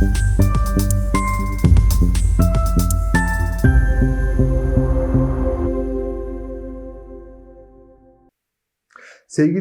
Sevgili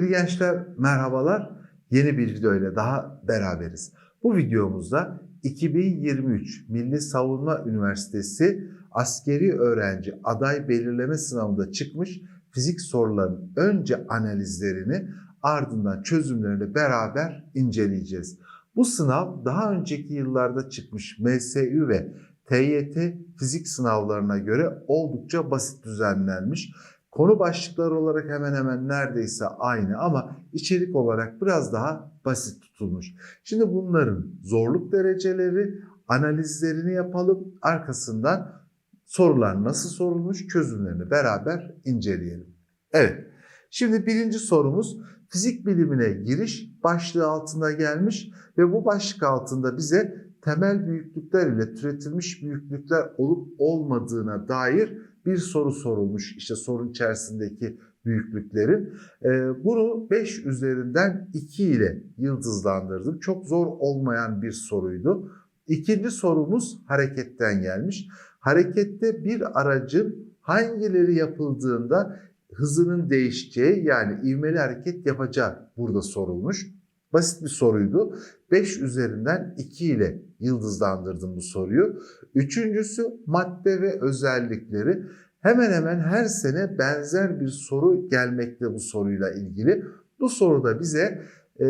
gençler merhabalar. Yeni bir video ile daha beraberiz. Bu videomuzda 2023 Milli Savunma Üniversitesi askeri öğrenci aday belirleme sınavında çıkmış fizik sorularının önce analizlerini ardından çözümlerini beraber inceleyeceğiz. Bu sınav daha önceki yıllarda çıkmış MSÜ ve TYT fizik sınavlarına göre oldukça basit düzenlenmiş. Konu başlıkları olarak hemen hemen neredeyse aynı ama içerik olarak biraz daha basit tutulmuş. Şimdi bunların zorluk dereceleri, analizlerini yapalım. Arkasından sorular nasıl sorulmuş çözümlerini beraber inceleyelim. Evet, şimdi birinci sorumuz fizik bilimine giriş başlığı altında gelmiş ve bu başlık altında bize temel büyüklükler ile türetilmiş büyüklükler olup olmadığına dair bir soru sorulmuş işte sorun içerisindeki büyüklüklerin. Ee, bunu 5 üzerinden 2 ile yıldızlandırdım. Çok zor olmayan bir soruydu. İkinci sorumuz hareketten gelmiş. Harekette bir aracın hangileri yapıldığında hızının değişeceği yani ivmeli hareket yapacağı burada sorulmuş. Basit bir soruydu. 5 üzerinden 2 ile yıldızlandırdım bu soruyu. Üçüncüsü madde ve özellikleri. Hemen hemen her sene benzer bir soru gelmekte bu soruyla ilgili. Bu soruda bize e,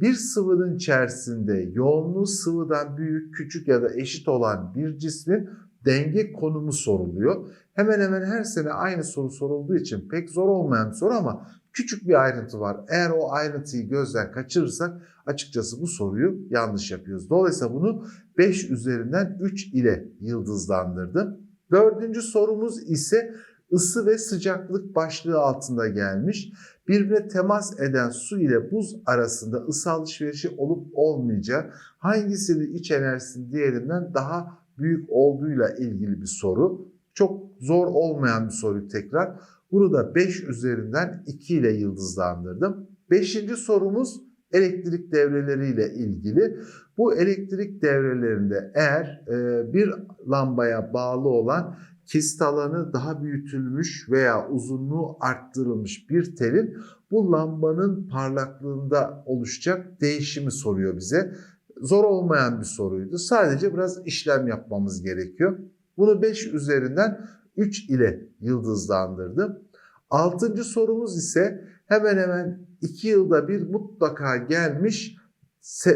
bir sıvının içerisinde yoğunluğu sıvıdan büyük, küçük ya da eşit olan bir cismin denge konumu soruluyor. Hemen hemen her sene aynı soru sorulduğu için pek zor olmayan bir soru ama küçük bir ayrıntı var. Eğer o ayrıntıyı gözden kaçırırsak açıkçası bu soruyu yanlış yapıyoruz. Dolayısıyla bunu 5 üzerinden 3 ile yıldızlandırdım. Dördüncü sorumuz ise ısı ve sıcaklık başlığı altında gelmiş. Birbirine temas eden su ile buz arasında ısı alışverişi olup olmayacağı hangisinin iç enerjisinin diğerinden daha büyük olduğuyla ilgili bir soru. Çok zor olmayan bir soru tekrar. Bunu da 5 üzerinden 2 ile yıldızlandırdım. Beşinci sorumuz elektrik devreleriyle ilgili. Bu elektrik devrelerinde eğer e, bir lambaya bağlı olan kesit alanı daha büyütülmüş veya uzunluğu arttırılmış bir telin bu lambanın parlaklığında oluşacak değişimi soruyor bize. Zor olmayan bir soruydu. Sadece biraz işlem yapmamız gerekiyor. Bunu 5 üzerinden 3 ile yıldızlandırdım. Altıncı sorumuz ise hemen hemen 2 yılda bir mutlaka gelmiş e,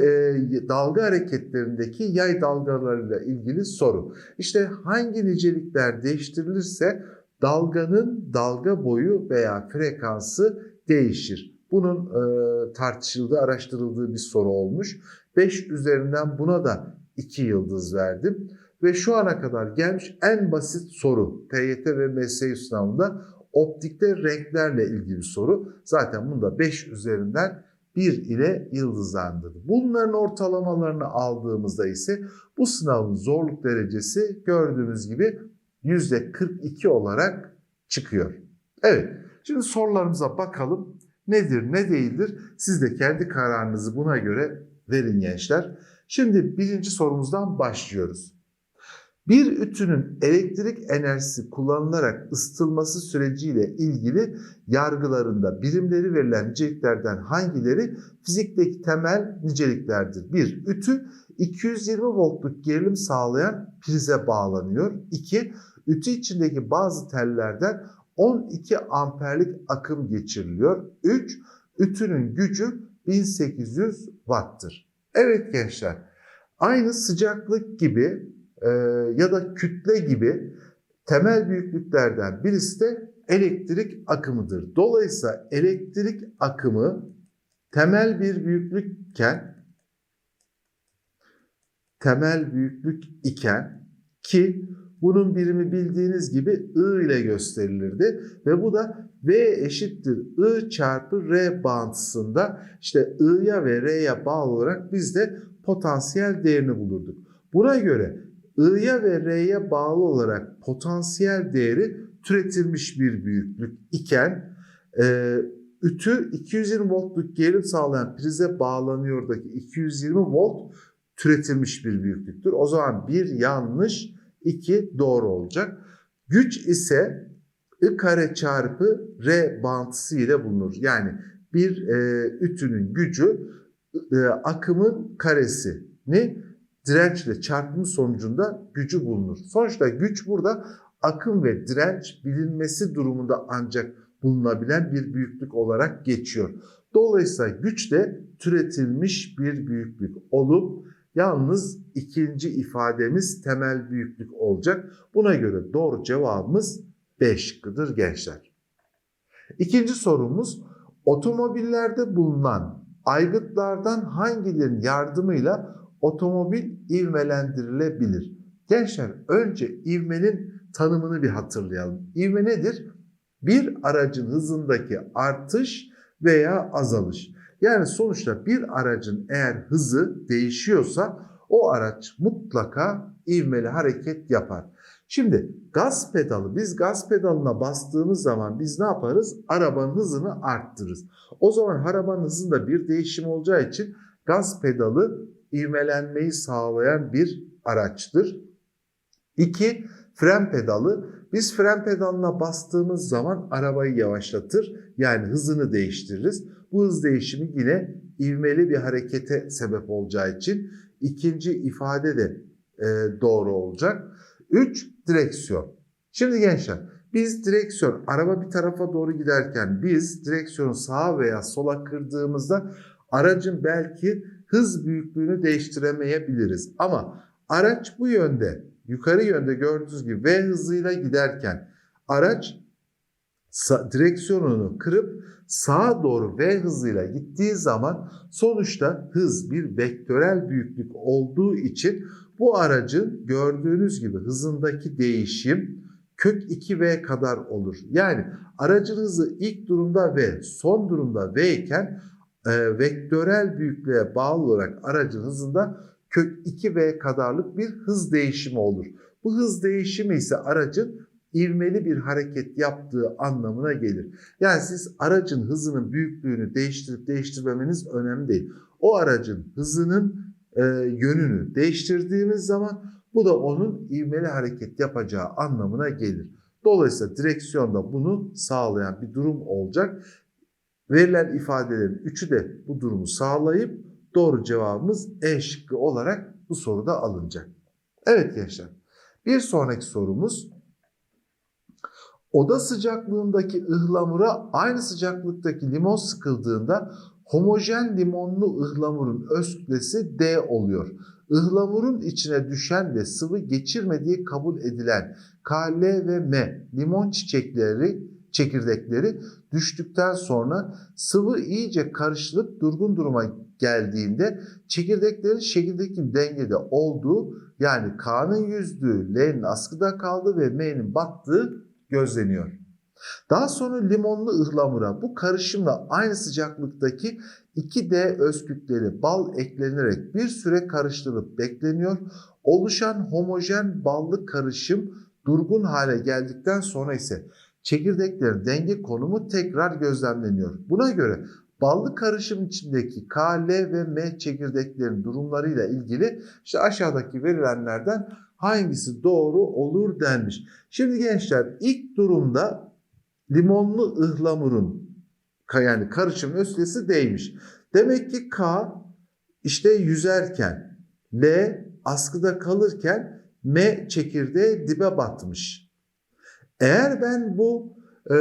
dalga hareketlerindeki yay dalgalarıyla ilgili soru. İşte hangi nicelikler değiştirilirse dalganın dalga boyu veya frekansı değişir. Bunun e, tartışıldığı, araştırıldığı bir soru olmuş. 5 üzerinden buna da 2 yıldız verdim. Ve şu ana kadar gelmiş en basit soru TYT ve MSU sınavında optikte renklerle ilgili soru. Zaten bunu da 5 üzerinden 1 ile yıldızlandırdı. Bunların ortalamalarını aldığımızda ise bu sınavın zorluk derecesi gördüğünüz gibi %42 olarak çıkıyor. Evet, şimdi sorularımıza bakalım. Nedir, ne değildir? Siz de kendi kararınızı buna göre verin gençler. Şimdi birinci sorumuzdan başlıyoruz. Bir ütünün elektrik enerjisi kullanılarak ısıtılması süreciyle ilgili yargılarında birimleri verilen niceliklerden hangileri fizikteki temel niceliklerdir? 1. Ütü 220 voltluk gerilim sağlayan prize bağlanıyor. 2. Ütü içindeki bazı tellerden 12 amperlik akım geçiriliyor. 3. Ütünün gücü 1800 watt'tır. Evet gençler, aynı sıcaklık gibi e, ya da kütle gibi temel büyüklüklerden birisi de elektrik akımıdır. Dolayısıyla elektrik akımı temel bir büyüklükken temel büyüklük iken ki bunun birimi bildiğiniz gibi I ile gösterilirdi ve bu da V eşittir I çarpı R bağıntısında işte I'ya ve R'ye bağlı olarak biz de potansiyel değerini bulurduk. Buna göre I'ya ve R'ye bağlı olarak potansiyel değeri türetilmiş bir büyüklük iken e, ütü 220 voltluk gerilim sağlayan prize bağlanıyordaki 220 volt türetilmiş bir büyüklüktür. O zaman bir yanlış, iki doğru olacak. Güç ise I kare çarpı R bağıntısı ile bulunur. Yani bir e, ütünün gücü e, akımın karesini dirençle çarpımı sonucunda gücü bulunur. Sonuçta güç burada akım ve direnç bilinmesi durumunda ancak bulunabilen bir büyüklük olarak geçiyor. Dolayısıyla güç de türetilmiş bir büyüklük olup yalnız ikinci ifademiz temel büyüklük olacak. Buna göre doğru cevabımız B şıkkıdır gençler. İkinci sorumuz otomobillerde bulunan aygıtlardan hangilerinin yardımıyla otomobil ivmelendirilebilir? Gençler önce ivmenin tanımını bir hatırlayalım. İvme nedir? Bir aracın hızındaki artış veya azalış. Yani sonuçta bir aracın eğer hızı değişiyorsa o araç mutlaka ivmeli hareket yapar. Şimdi gaz pedalı biz gaz pedalına bastığımız zaman biz ne yaparız? Arabanın hızını arttırırız. O zaman arabanın hızında bir değişim olacağı için gaz pedalı ivmelenmeyi sağlayan bir araçtır. İki, fren pedalı. Biz fren pedalına bastığımız zaman arabayı yavaşlatır. Yani hızını değiştiririz. Bu hız değişimi yine ivmeli bir harekete sebep olacağı için ikinci ifade de e, doğru olacak. 3. Direksiyon. Şimdi gençler biz direksiyon araba bir tarafa doğru giderken biz direksiyonu sağa veya sola kırdığımızda aracın belki hız büyüklüğünü değiştiremeyebiliriz. Ama araç bu yönde yukarı yönde gördüğünüz gibi V hızıyla giderken araç direksiyonunu kırıp sağa doğru V hızıyla gittiği zaman sonuçta hız bir vektörel büyüklük olduğu için bu aracın gördüğünüz gibi hızındaki değişim kök 2V kadar olur. Yani aracın hızı ilk durumda V, son durumda V iken e, vektörel büyüklüğe bağlı olarak aracın hızında kök 2V kadarlık bir hız değişimi olur. Bu hız değişimi ise aracın ivmeli bir hareket yaptığı anlamına gelir. Yani siz aracın hızının büyüklüğünü değiştirip değiştirmemeniz önemli değil. O aracın hızının e, yönünü değiştirdiğimiz zaman bu da onun ivmeli hareket yapacağı anlamına gelir. Dolayısıyla direksiyonda bunu sağlayan bir durum olacak. Verilen ifadelerin üçü de bu durumu sağlayıp doğru cevabımız E şıkkı olarak bu soruda alınacak. Evet gençler. Bir sonraki sorumuz oda sıcaklığındaki ıhlamura aynı sıcaklıktaki limon sıkıldığında homojen limonlu ıhlamurun öz kütlesi D oluyor. Ihlamurun içine düşen ve sıvı geçirmediği kabul edilen K, L ve M limon çiçekleri çekirdekleri düştükten sonra sıvı iyice karışılıp durgun duruma geldiğinde çekirdeklerin şekildeki dengede olduğu yani K'nın yüzdüğü, L'nin askıda kaldığı ve M'nin battığı gözleniyor. Daha sonra limonlu ıhlamura bu karışımla aynı sıcaklıktaki 2D öz kütleli bal eklenerek bir süre karıştırılıp bekleniyor. Oluşan homojen ballı karışım durgun hale geldikten sonra ise çekirdeklerin denge konumu tekrar gözlemleniyor. Buna göre ballı karışım içindeki K, L ve M çekirdeklerin durumlarıyla ilgili işte aşağıdaki verilenlerden hangisi doğru olur denmiş. Şimdi gençler ilk durumda limonlu ıhlamurun yani karışım öslesi değmiş. Demek ki K işte yüzerken, L askıda kalırken M çekirdeği dibe batmış. Eğer ben bu e,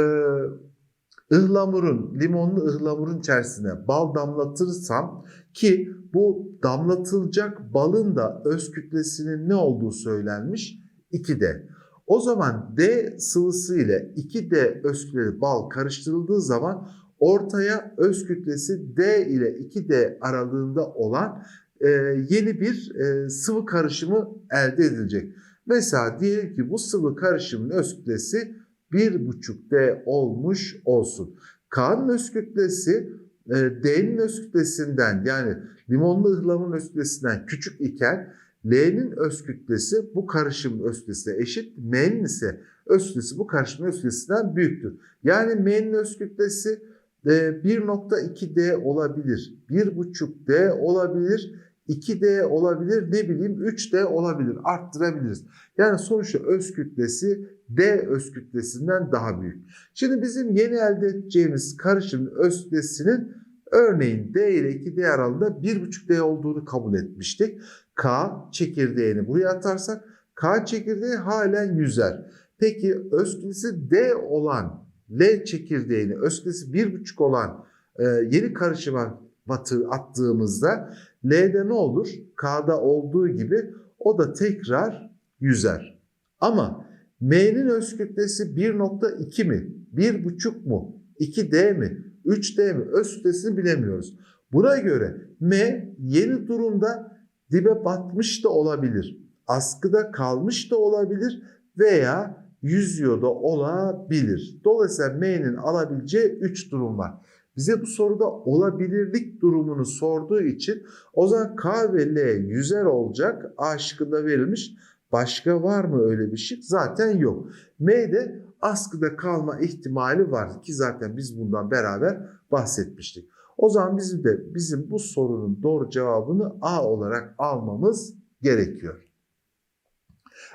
ıhlamurun, limonlu ıhlamurun içerisine bal damlatırsam ki bu damlatılacak balın da öz kütlesinin ne olduğu söylenmiş? 2D. O zaman D sıvısı ile 2D öz kütleli bal karıştırıldığı zaman ortaya öz kütlesi D ile 2D aralığında olan e, yeni bir e, sıvı karışımı elde edilecek. Mesela diyelim ki bu sıvı karışımın öz kütlesi 1,5D olmuş olsun. K'nın öz kütlesi e, D'nin öz kütlesinden yani limonlu ıhlamın öz kütlesinden küçük iken L'nin öz kütlesi bu karışım öz kütlesine eşit. M'nin ise öz kütlesi bu karışım öz kütlesinden büyüktür. Yani M'nin öz kütlesi 1.2D olabilir, 1.5D olabilir, 2D olabilir, ne bileyim 3D olabilir. Arttırabiliriz. Yani sonuçta öz kütlesi D öz kütlesinden daha büyük. Şimdi bizim yeni elde edeceğimiz karışımın öz kütlesinin örneğin D ile 2D aralığında 1,5D olduğunu kabul etmiştik. K çekirdeğini buraya atarsak K çekirdeği halen yüzer. Peki öz kütlesi D olan L çekirdeğini öz kütlesi 1,5 olan e, yeni karışıma batı attığımızda L'de ne olur? K'da olduğu gibi o da tekrar yüzer. Ama M'nin öz kütlesi 1.2 mi? 1.5 mu? 2D mi? 3D mi? Öz kütlesini bilemiyoruz. Buna göre M yeni durumda dibe batmış da olabilir. Askıda kalmış da olabilir veya yüzüyor da olabilir. Dolayısıyla M'nin alabileceği 3 durum var. Bize bu soruda olabilirlik durumunu sorduğu için o zaman K ve L yüzer olacak. A şıkkında verilmiş. Başka var mı öyle bir şık? Zaten yok. M'de askıda kalma ihtimali var ki zaten biz bundan beraber bahsetmiştik. O zaman bizim de bizim bu sorunun doğru cevabını A olarak almamız gerekiyor.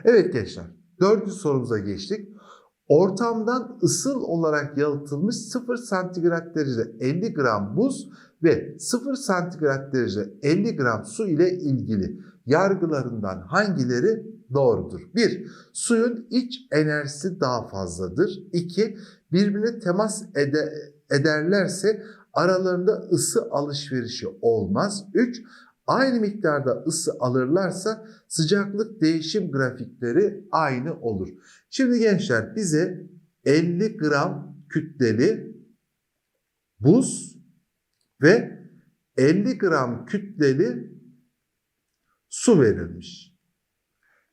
Evet gençler, dördüncü sorumuza geçtik. Ortamdan ısıl olarak yalıtılmış 0 santigrat derecede 50 gram buz ve 0 santigrat derecede 50 gram su ile ilgili yargılarından hangileri doğrudur? 1. Suyun iç enerjisi daha fazladır. 2. Birbirine temas ede, ederlerse aralarında ısı alışverişi olmaz. 3. Aynı miktarda ısı alırlarsa sıcaklık değişim grafikleri aynı olur. Şimdi gençler bize 50 gram kütleli buz ve 50 gram kütleli su verilmiş.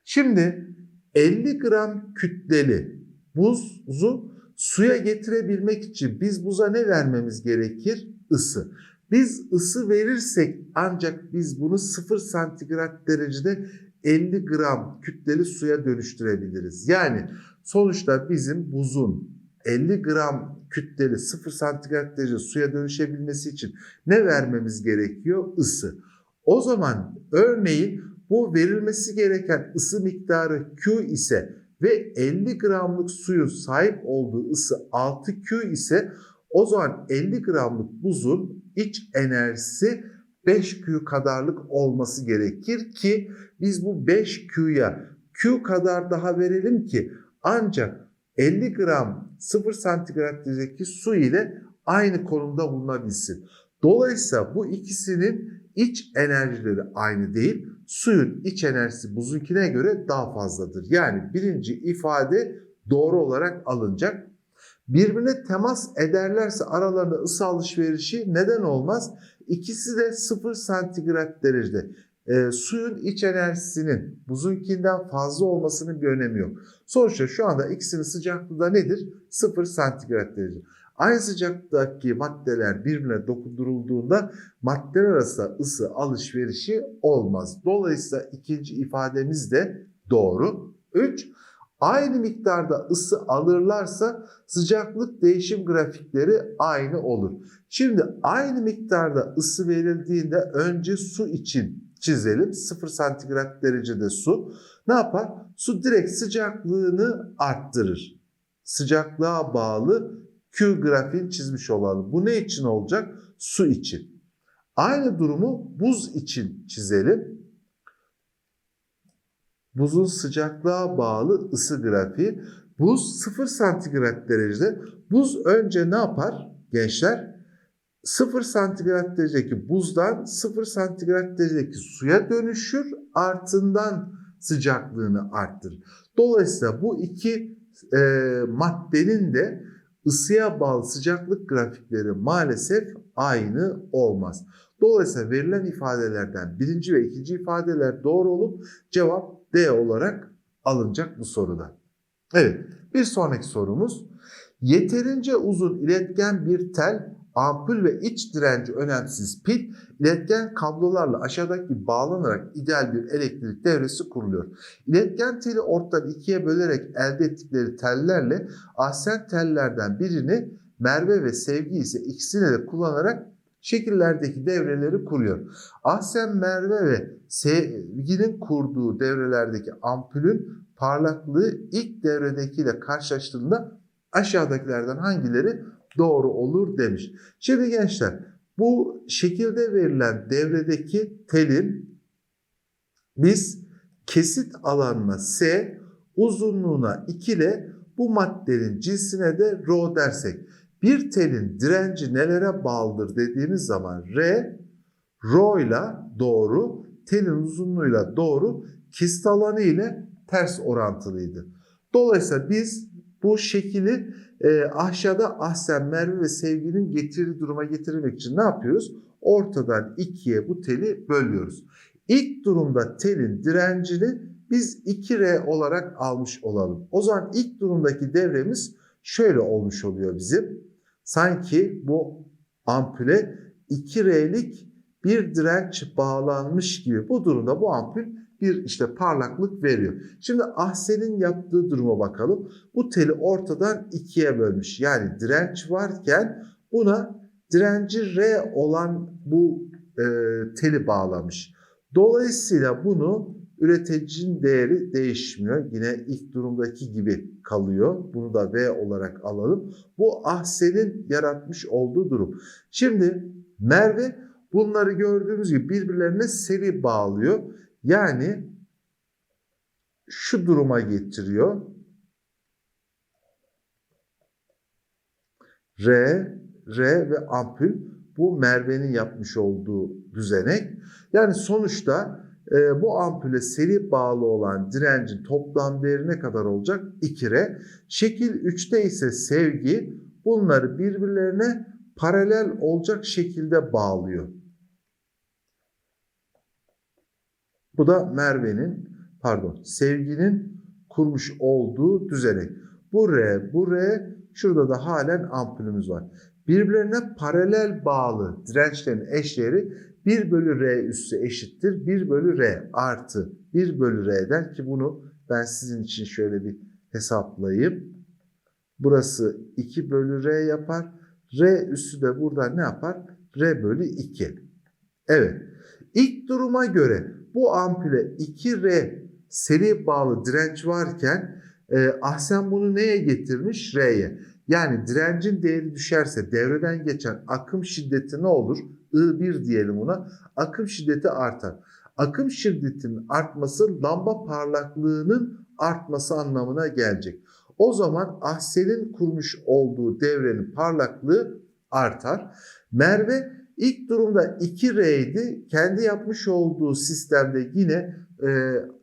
Şimdi 50 gram kütleli buzu suya getirebilmek için biz buza ne vermemiz gerekir? Isı. Biz ısı verirsek ancak biz bunu 0 santigrat derecede 50 gram kütleli suya dönüştürebiliriz. Yani sonuçta bizim buzun 50 gram kütleli 0 santigrat derece suya dönüşebilmesi için ne vermemiz gerekiyor? Isı. O zaman örneğin bu verilmesi gereken ısı miktarı Q ise ve 50 gramlık suyun sahip olduğu ısı 6Q ise o zaman 50 gramlık buzun iç enerjisi 5Q kadarlık olması gerekir ki biz bu 5Q'ya Q kadar daha verelim ki ancak 50 gram 0 santigrat derecedeki su ile aynı konumda bulunabilsin. Dolayısıyla bu ikisinin iç enerjileri aynı değil. Suyun iç enerjisi buzunkine göre daha fazladır. Yani birinci ifade doğru olarak alınacak. Birbirine temas ederlerse aralarında ısı alışverişi neden olmaz? İkisi de 0 santigrat derecede. E, suyun iç enerjisinin buzunkinden fazla olmasının bir önemi yok. Sonuçta şu anda ikisinin sıcaklığı da nedir? 0 santigrat derece. Aynı sıcaklıktaki maddeler birbirine dokundurulduğunda maddeler arasında ısı alışverişi olmaz. Dolayısıyla ikinci ifademiz de doğru. 3. Aynı miktarda ısı alırlarsa sıcaklık değişim grafikleri aynı olur. Şimdi aynı miktarda ısı verildiğinde önce su için çizelim. 0 santigrat derecede su. Ne yapar? Su direkt sıcaklığını arttırır. Sıcaklığa bağlı Q grafiğini çizmiş olalım. Bu ne için olacak? Su için. Aynı durumu buz için çizelim. Buzun sıcaklığa bağlı ısı grafiği. Buz 0 santigrat derecede. Buz önce ne yapar gençler? 0 santigrat derecedeki buzdan 0 santigrat derecedeki suya dönüşür. Ardından sıcaklığını arttırır. Dolayısıyla bu iki e, maddenin de ısıya bağlı sıcaklık grafikleri maalesef aynı olmaz. Dolayısıyla verilen ifadelerden birinci ve ikinci ifadeler doğru olup cevap D olarak alınacak bu soruda. Evet bir sonraki sorumuz. Yeterince uzun iletken bir tel, ampul ve iç direnci önemsiz pil, iletken kablolarla aşağıdaki bağlanarak ideal bir elektrik devresi kuruluyor. İletken teli ortadan ikiye bölerek elde ettikleri tellerle ahsen tellerden birini Merve ve Sevgi ise ikisini de kullanarak şekillerdeki devreleri kuruyor. Ahsen Merve ve Sevgi'nin kurduğu devrelerdeki ampulün parlaklığı ilk devredekiyle karşılaştığında aşağıdakilerden hangileri doğru olur demiş. Şimdi gençler bu şekilde verilen devredeki telin biz kesit alanına S, uzunluğuna 2 ile bu maddenin cinsine de rho dersek. Bir telin direnci nelere bağlıdır dediğimiz zaman R, rho ile doğru, telin uzunluğuyla doğru, kesit alanı ile ters orantılıydı. Dolayısıyla biz bu şekili e, aşağıda Ahsen, Merve ve Sevgi'nin getirdiği duruma getirmek için ne yapıyoruz? Ortadan ikiye bu teli bölüyoruz. İlk durumda telin direncini biz 2R olarak almış olalım. O zaman ilk durumdaki devremiz şöyle olmuş oluyor bizim. Sanki bu ampule 2R'lik bir direnç bağlanmış gibi. Bu durumda bu ampul bir işte parlaklık veriyor. Şimdi Ahsen'in yaptığı duruma bakalım. Bu teli ortadan ikiye bölmüş. Yani direnç varken buna direnci R olan bu e, teli bağlamış. Dolayısıyla bunu üreticinin değeri değişmiyor. Yine ilk durumdaki gibi kalıyor. Bunu da V olarak alalım. Bu Ahsen'in yaratmış olduğu durum. Şimdi Merve bunları gördüğümüz gibi birbirlerine seri bağlıyor. Yani şu duruma getiriyor. R, R ve ampul bu Merve'nin yapmış olduğu düzenek. Yani sonuçta e, bu ampule seri bağlı olan direncin toplam değeri ne kadar olacak? 2R. Şekil 3'te ise sevgi bunları birbirlerine paralel olacak şekilde bağlıyor. Bu da Merve'nin pardon sevginin kurmuş olduğu düzenek. Bu R, bu R şurada da halen ampulümüz var. Birbirlerine paralel bağlı dirençlerin eşleri 1 bölü R üssü eşittir 1 bölü R artı 1 bölü R'den ki bunu ben sizin için şöyle bir hesaplayayım. Burası 2 bölü R yapar. R üssü de burada ne yapar? R bölü 2. Evet. İlk duruma göre bu ampule 2R seri bağlı direnç varken e, Ahsen bunu neye getirmiş? R'ye. Yani direncin değeri düşerse devreden geçen akım şiddeti ne olur? I1 diyelim ona. Akım şiddeti artar. Akım şiddetinin artması lamba parlaklığının artması anlamına gelecek. O zaman Ahsen'in kurmuş olduğu devrenin parlaklığı artar. Merve ilk durumda 2R Kendi yapmış olduğu sistemde yine e,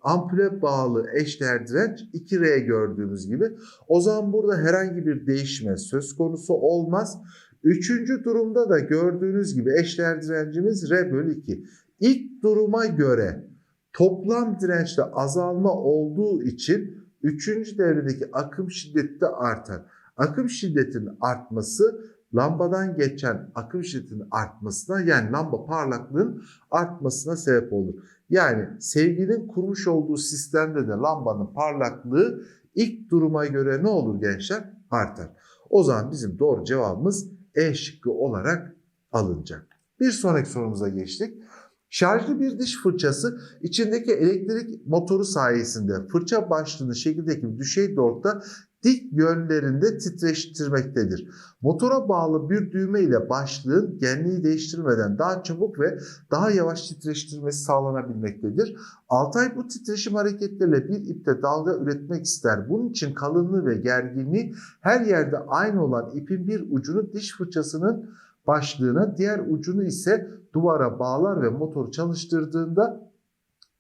ampule bağlı eşdeğer direnç 2R gördüğümüz gibi. O zaman burada herhangi bir değişme söz konusu olmaz. Üçüncü durumda da gördüğünüz gibi eşdeğer direncimiz R bölü 2. İlk duruma göre toplam dirençte azalma olduğu için üçüncü devredeki akım şiddeti de artar. Akım şiddetinin artması lambadan geçen akım şiddetinin artmasına yani lamba parlaklığın artmasına sebep olur. Yani sevginin kurmuş olduğu sistemde de lambanın parlaklığı ilk duruma göre ne olur gençler? Artar. O zaman bizim doğru cevabımız E şıkkı olarak alınacak. Bir sonraki sorumuza geçtik. Şarjlı bir diş fırçası içindeki elektrik motoru sayesinde fırça başlığını şekildeki düşey doğrultuda dik yönlerinde titreştirmektedir. Motora bağlı bir düğme ile başlığın genliği değiştirmeden daha çabuk ve daha yavaş titreştirmesi sağlanabilmektedir. Altay bu titreşim hareketleriyle bir ipte dalga üretmek ister. Bunun için kalınlığı ve gerginliği her yerde aynı olan ipin bir ucunu diş fırçasının başlığına, diğer ucunu ise duvara bağlar ve motoru çalıştırdığında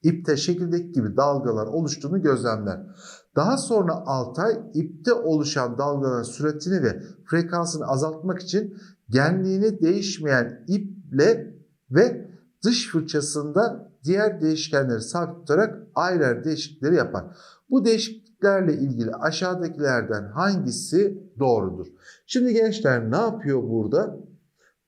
ipte şekildeki gibi dalgalar oluştuğunu gözlemler. Daha sonra Altay ipte oluşan dalgaların süratini ve frekansını azaltmak için genliğini değişmeyen iple ve dış fırçasında diğer değişkenleri sabit tutarak ayrı değişiklikleri yapar. Bu değişikliklerle ilgili aşağıdakilerden hangisi doğrudur? Şimdi gençler ne yapıyor burada?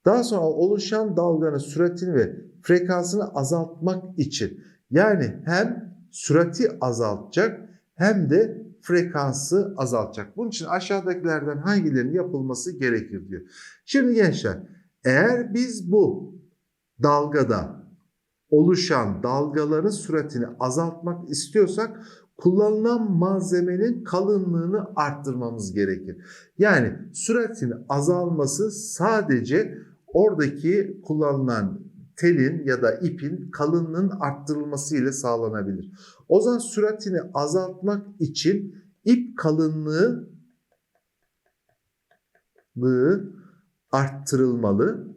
Daha sonra oluşan dalganın süratini ve frekansını azaltmak için yani hem sürati azaltacak hem de frekansı azaltacak. Bunun için aşağıdakilerden hangilerinin yapılması gerekir diyor. Şimdi gençler Eğer biz bu dalgada oluşan dalgaların süratini azaltmak istiyorsak kullanılan malzemenin kalınlığını arttırmamız gerekir. Yani süratin azalması sadece oradaki kullanılan telin ya da ipin kalınlığının arttırılması ile sağlanabilir. O zaman süratini azaltmak için ip kalınlığı arttırılmalı.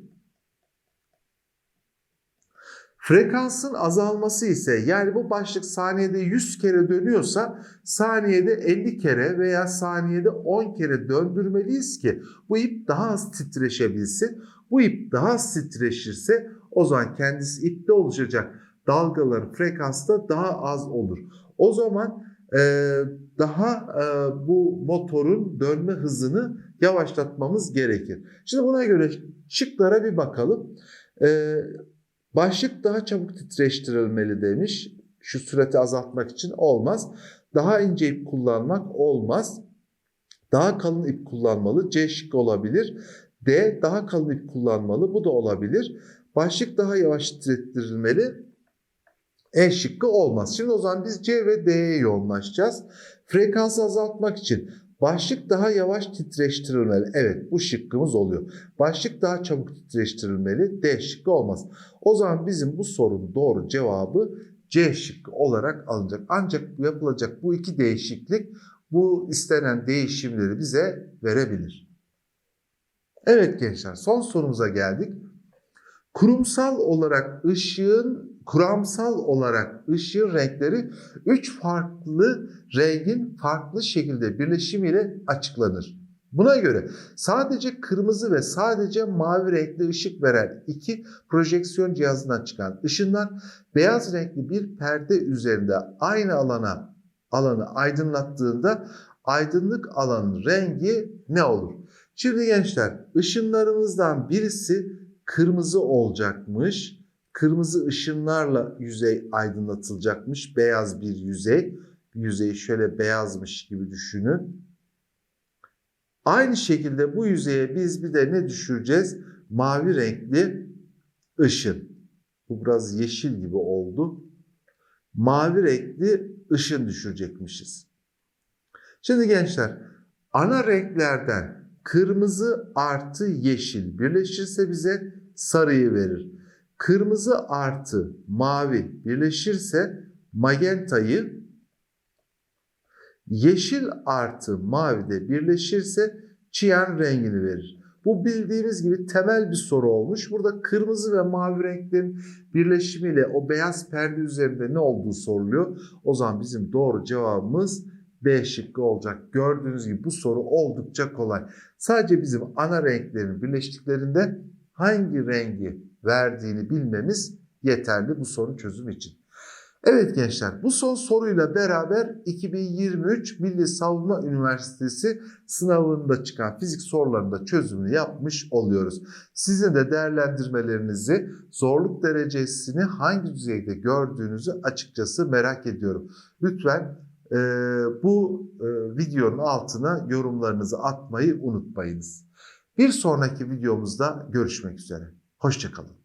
Frekansın azalması ise yani bu başlık saniyede 100 kere dönüyorsa saniyede 50 kere veya saniyede 10 kere döndürmeliyiz ki bu ip daha az titreşebilsin. Bu ip daha az titreşirse o zaman kendisi ipte oluşacak dalgaların frekansı da daha az olur. O zaman e, daha e, bu motorun dönme hızını yavaşlatmamız gerekir. Şimdi buna göre şıklara bir bakalım. E, başlık daha çabuk titreştirilmeli demiş. Şu sürati azaltmak için olmaz. Daha ince ip kullanmak olmaz. Daha kalın ip kullanmalı. C şıkkı olabilir. D daha kalın ip kullanmalı. Bu da olabilir. Başlık daha yavaş titrettirilmeli. E şıkkı olmaz. Şimdi o zaman biz C ve D'ye yoğunlaşacağız. Frekansı azaltmak için başlık daha yavaş titreştirilmeli. Evet bu şıkkımız oluyor. Başlık daha çabuk titreştirilmeli. D şıkkı olmaz. O zaman bizim bu sorunun doğru cevabı C şıkkı olarak alınacak. Ancak yapılacak bu iki değişiklik bu istenen değişimleri bize verebilir. Evet gençler son sorumuza geldik. Kurumsal olarak ışığın kuramsal olarak ışığın renkleri üç farklı rengin farklı şekilde birleşimiyle açıklanır. Buna göre sadece kırmızı ve sadece mavi renkli ışık veren iki projeksiyon cihazından çıkan ışınlar beyaz renkli bir perde üzerinde aynı alana alanı aydınlattığında aydınlık alanın rengi ne olur? Şimdi gençler ışınlarımızdan birisi kırmızı olacakmış. Kırmızı ışınlarla yüzey aydınlatılacakmış. Beyaz bir yüzey. Yüzeyi şöyle beyazmış gibi düşünün. Aynı şekilde bu yüzeye biz bir de ne düşüreceğiz? Mavi renkli ışın. Bu biraz yeşil gibi oldu. Mavi renkli ışın düşürecekmişiz. Şimdi gençler ana renklerden kırmızı artı yeşil birleşirse bize sarıyı verir. Kırmızı artı mavi birleşirse magentayı, yeşil artı mavi de birleşirse çiyan rengini verir. Bu bildiğimiz gibi temel bir soru olmuş. Burada kırmızı ve mavi renklerin birleşimiyle o beyaz perde üzerinde ne olduğu soruluyor. O zaman bizim doğru cevabımız B şıkkı olacak. Gördüğünüz gibi bu soru oldukça kolay. Sadece bizim ana renklerin birleştiklerinde hangi rengi verdiğini bilmemiz yeterli bu sorun çözümü için. Evet gençler bu son soruyla beraber 2023 Milli Savunma Üniversitesi sınavında çıkan fizik sorularında çözümünü yapmış oluyoruz. Sizin de değerlendirmelerinizi zorluk derecesini hangi düzeyde gördüğünüzü açıkçası merak ediyorum. Lütfen e, bu e, videonun altına yorumlarınızı atmayı unutmayınız. Bir sonraki videomuzda görüşmek üzere. Hoşçakalın.